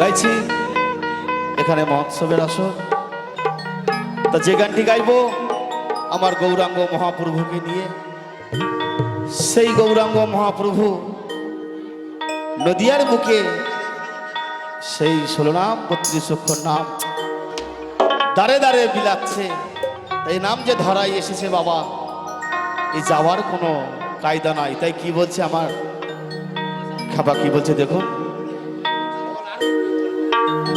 গাইছি। এখানে মহোৎসবের আসর। তা যে গানটি গাইবো, আমার গৌরাঙ্গ মহাপ্রভুকে নিয়ে, সেই গৌরাঙ্গ মহাপ্রভু নদিয়ার বুকে সেই ষোলো নাম, বত্রিশ অক্ষর নাম দাঁড়ে দাঁড়ে বিলাচ্ছে। এই নাম যে ধরাই এসেছে বাবা এই যাওয়ার কোনো কায়দা নাই। তাই কি বলছে আমার? খাবা কি বলছে দেখুন।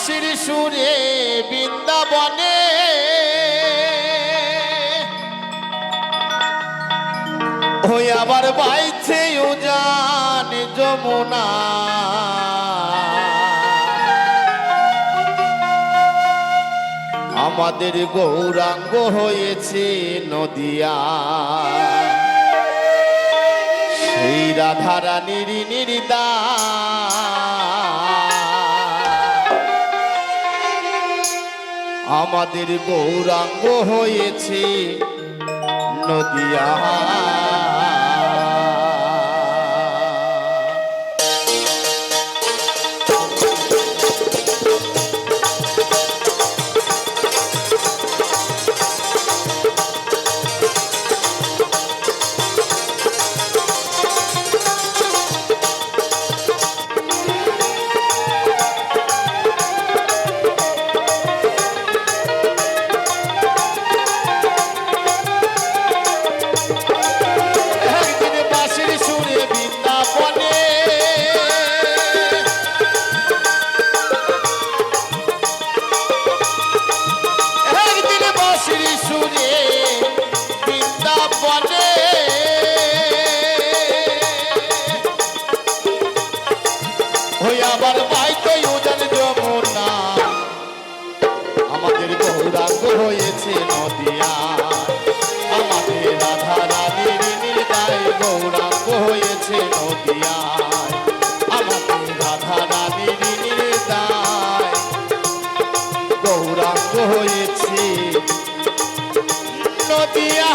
বাঁশির সুরে বৃন্দাবনে। ওই আবার বাইছে উজান যমুনা। আমাদের গৌরাঙ্গ হয়েছে নদিয়া। সেই রাধারানীর নির্দা আমাদের গৌরাঙ্গ হয়েছে। নদিয়া উজান যমুনা। আমাদের গৌরাঙ্গ হয়েছে নদিয়া। হয়েছে নদিয়ায় আমাদের রাধা রানীর নীলদায় গৌরাঙ্গ হয়েছে নদিয়া।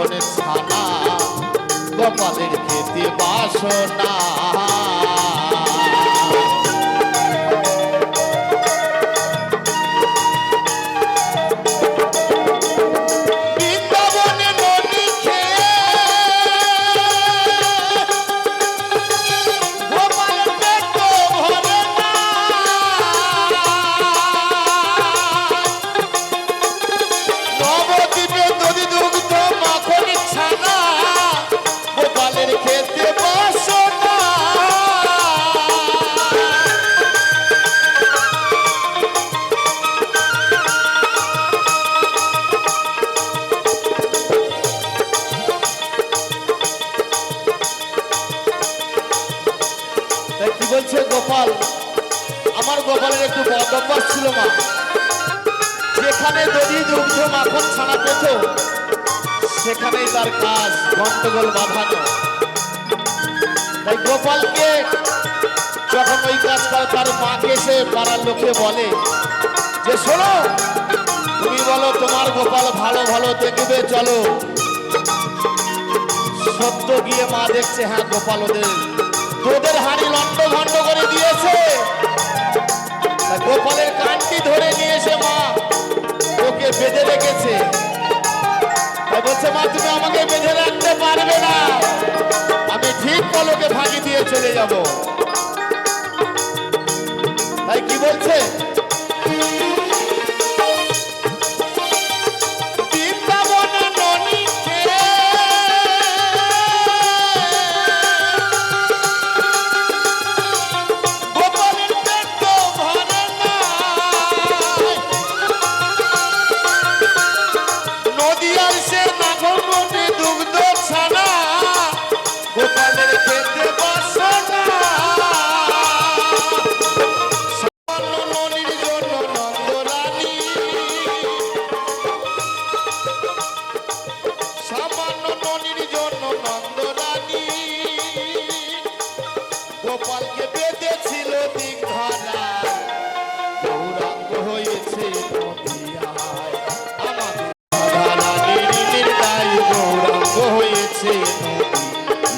মাখনের ছানা গোপালের খেতে বাসনা। হয়েছে গোপাল। আমার গোপালের একটু বদম্বাস ছিল, মা। যেখানে যদি দুগ্ধ মাখন ছানা পেত, সেখানেই তার কাজ গন্ডগোল বাঁধানো তাই গোপালকে যখন ওই কাজ করে তার মাকে সে পাড়ার লোকে বলে, যে শোনো, তুমি বলো তোমার গোপাল ভালো ভালো দেখবে, চলো। সত্য গিয়ে মা দেখছে হ্যাঁ গোপাল ওদের তোদের হাড়ি লন্ড ভন্ড করে দিয়েছে। গোপালের কানটি ধরে নিয়েছে মা, ওকে বেঁধে রেখেছে। বলছে, মা, তুমি আমাকে বেঁধে রাখতে পারবে না। আমি ঠিক পলকে ভাগি দিয়ে চলে যাব। তাই কি বলছে?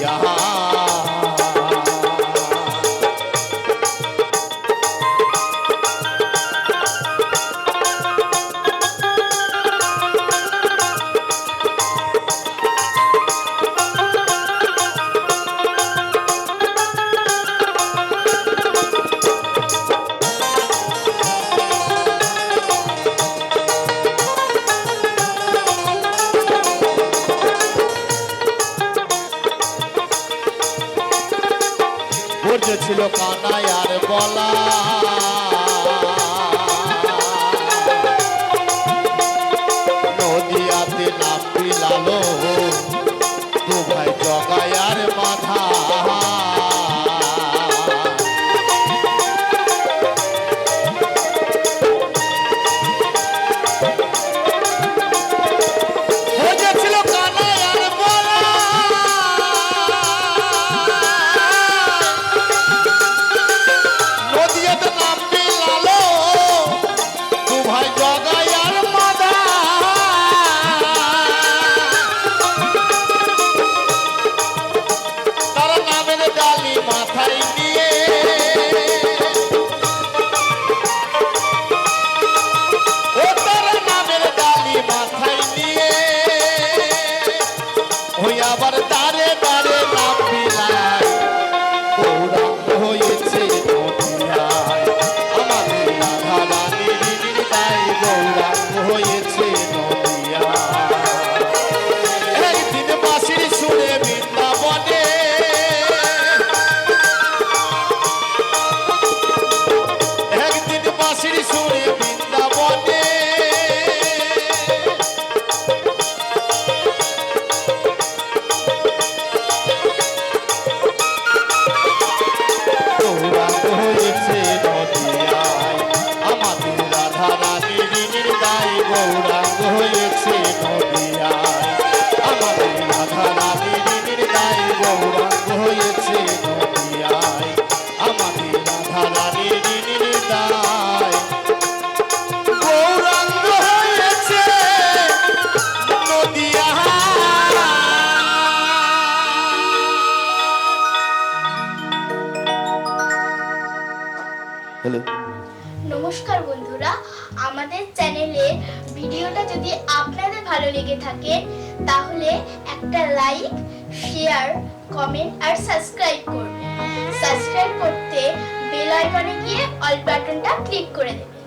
यहाँ আমাদের চ্যানেলের ভিডিওটা যদি আপনাদের ভালো লেগে থাকে, তাহলে একটা লাইক শেয়ার কমেন্ট আর সাবস্ক্রাইব করবেন সাবস্ক্রাইব করতে বেল আইকনে গিয়ে অল বাটনটা ক্লিক করে দেবেন।